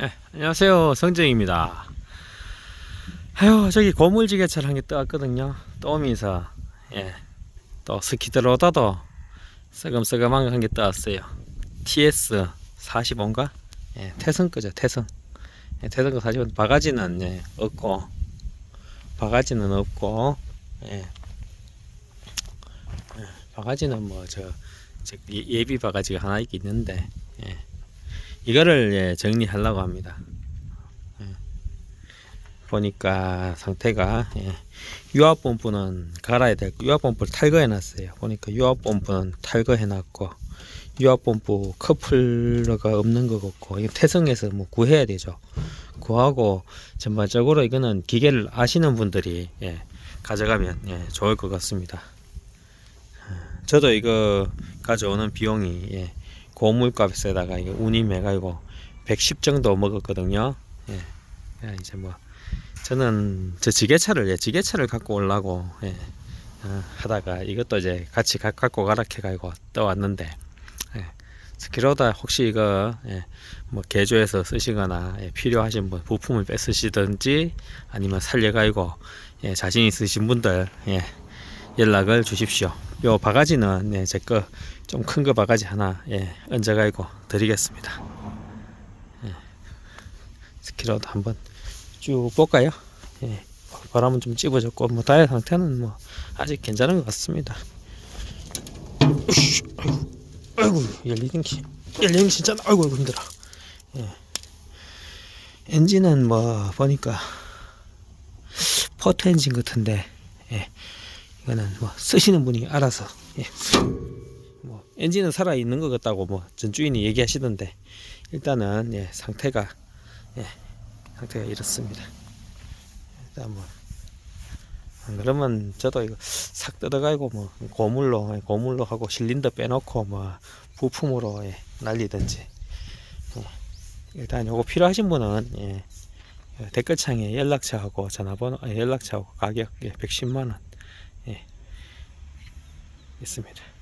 예, 안녕하세요. 성정입니다. 아유 저기 고물지게철 한개 떠왔거든요. 떠오면서 예, 또 스키 들어오다도 쓰금쓰금한 거 한 개 떠왔어요. TS 45인가? 예, 태성 거죠 태성. 예, 태성 거 45 바가지는 예, 없고. 바가지는 없고. 예, 예, 바가지는 뭐 저 예비 바가지가 하나 있긴 있는데 예. 이거를 예, 정리하려고 합니다. 예. 보니까 상태가 예. 유압 펌프는 갈아야 되고 유압 펌프를 탈거해 놨어요. 보니까 유압 펌프는 탈거해 놨고 유압 펌프 커플러가 없는 것 같고 이거 태성에서 뭐 구해야 되죠. 구하고 전반적으로 이거는 기계를 아시는 분들이 예, 가져가면 예, 좋을 것 같습니다. 어, 저도 이거 가져오는 비용이 예, 고물값에다가 이게 운임해가지고 110 정도 먹었거든요. 예. 예, 이제 뭐 저는 저 지게차를 예, 지게차를 갖고 오려고 예, 어, 하다가 이것도 이제 같이 가, 갖고 가라 해가지고 떠왔는데 예, 스키로다 혹시 이거 예, 뭐 개조해서 쓰시거나 예, 필요하신 분 부품을 뺏으시든지 아니면 살려가지고 예, 자신 있으신 분들 예, 연락을 주십시오. 요 바가지는 예, 제거 좀 큰 거 바가지 하나 예, 얹어가지고 드리겠습니다. 예, 스키로도 한번 쭉 볼까요? 예, 바람은 좀 찝어졌고 뭐 타이어 상태는 뭐 아직 괜찮은 것 같습니다. 으쌰, 아이고, 아이고 열리는 기 열리는 기 진짜 아이고 아이고 힘들어. 예. 엔진은 뭐 보니까 포트 엔진 같은데 예. 이거는 뭐 쓰시는 분이 알아서 예. 뭐 엔진은 살아 있는 것 같다고 뭐 전 주인이 얘기하시던데 일단은 예, 상태가 예, 상태가 이렇습니다. 일단 뭐안 그러면 저도 이거 싹 뜯어가지고 뭐 고물로 예, 고물로 하고 실린더 빼놓고 뭐 부품으로 예, 날리든지 예. 일단 요거 필요하신 분은 예, 댓글창에 연락처하고 전화번호 아, 연락처하고 가격 예, 110만 원 예, 있습니다.